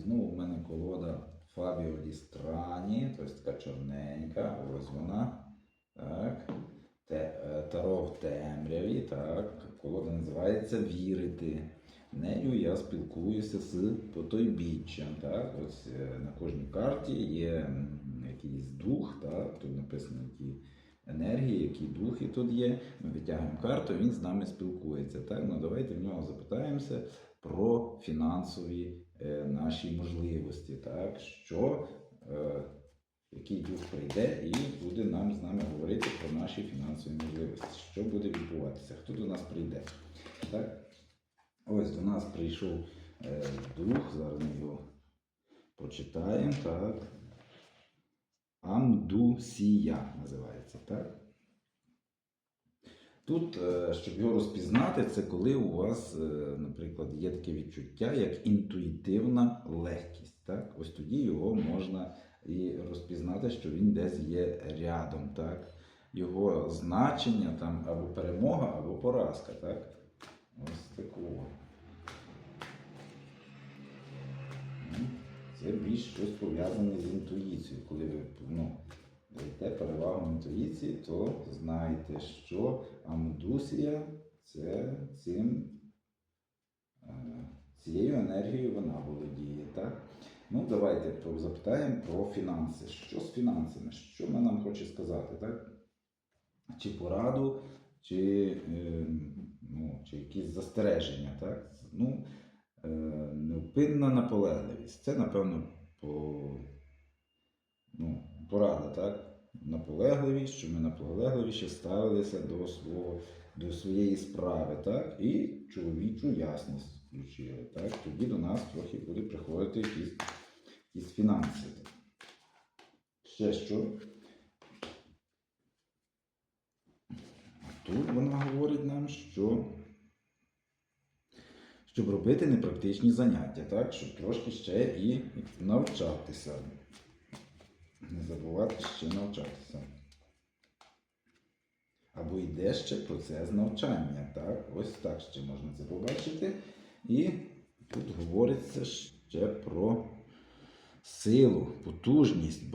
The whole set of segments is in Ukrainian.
знову в мене колода Фабіо Ді Страні, тобто така чорненька, ось вона. Так. Е, Таро в темряві, так. Колода називається Вірити. Нею я спілкуюся з потойбіччям. Так. Ось е, на кожній карті є якийсь дух, так. тут написано, які енергії, які духи тут є. Ми витягуємо карту, він з нами спілкується. Так? Ну, давайте в нього запитаємося про фінансові наші можливості. Так? Що, е, який дух прийде і буде нам з нами говорити про наші фінансові можливості. Що буде відбуватися? Хто до нас прийде? Так? Ось до нас прийшов е, дух, зараз ми його прочитаємо. Так? Амдусія називається, так? Тут, е, щоб його розпізнати, це коли у вас, е, наприклад, є таке відчуття, як інтуїтивна легкість. Так? Ось тоді його можна і розпізнати, що він десь є рядом. Так? Його значення там або перемога, або поразка. Так? Ось такого. Це більш щось пов'язане з інтуїцією. Коли ви ну, даєте перевагу інтуїції, то знаєте, що амдусія це цим, е, цією енергією вона володіє. Так? Ну, давайте запитаємо про фінанси. Що з фінансами? Що вона нам хоче сказати? Так? Чи пораду, чи, е, ну, чи якісь застереження. Так? Ну, е, невпинна наполегливість. Це, напевно, по, ну, порада, так? Наполегливість, що ми наполегливіше ставилися до свого, до своєї справи, так? І чоловічу ясність включили. Так? Тоді до нас трохи буде приходити якісь, якісь фінанси. Ще що? Тут вона говорить нам, що щоб робити непрактичні заняття, так? щоб трошки ще і навчатися. Не забувати ще навчатися. Або йде ще процес навчання. Так? Ось так ще можна це побачити. І тут говориться ще про силу, потужність,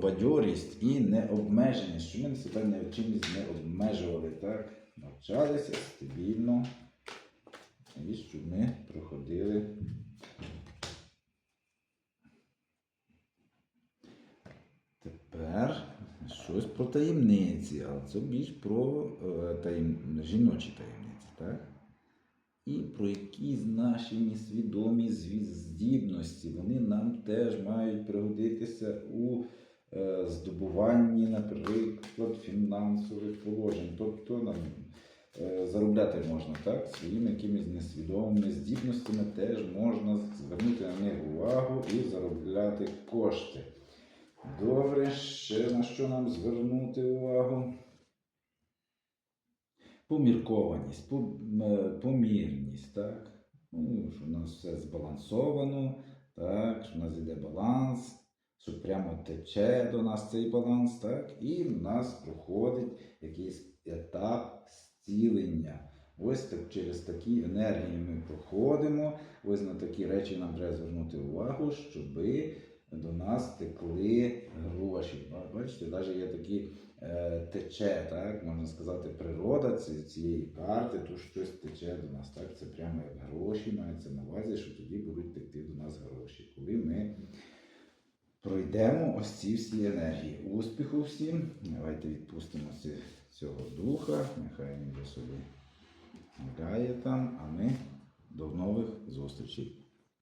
бадьорість і необмеженість, що ми себе не чимось не обмежували. Так? Навчалися стабільно. І щоб ми проходили. Тепер щось про таємниці, але це більш про е, таєм... жіночі таємниці, так? І про якісь наші несвідомі здібності. Вони нам теж мають пригодитися у е, здобуванні, наприклад, фінансових положень. Тобто нам е, заробляти можна так, своїми якимись несвідомими здібностями теж можна звернути на них увагу і заробляти кошти. Добре, ще на що нам звернути увагу? Поміркованість, е, помірність, так? Ну, що у нас все збалансовано, так, що в нас йде баланс, що прямо тече до нас цей баланс, так, і в нас проходить якийсь етап зцілення. Ось так через такі енергії ми проходимо. Ось на такі речі нам треба звернути увагу, щоби до нас текли гроші. Бачите, навіть є такі е, тече, так, можна сказати, природа цієї карти, то щось тече до нас. Так? Це прямо як гроші, мається на увазі, що тоді будуть текти до нас гроші. Коли ми пройдемо ось ці всі енергії. Успіху всім. Давайте відпустимо цього духа, нехай він собі грає там, а ми до нових зустрічей.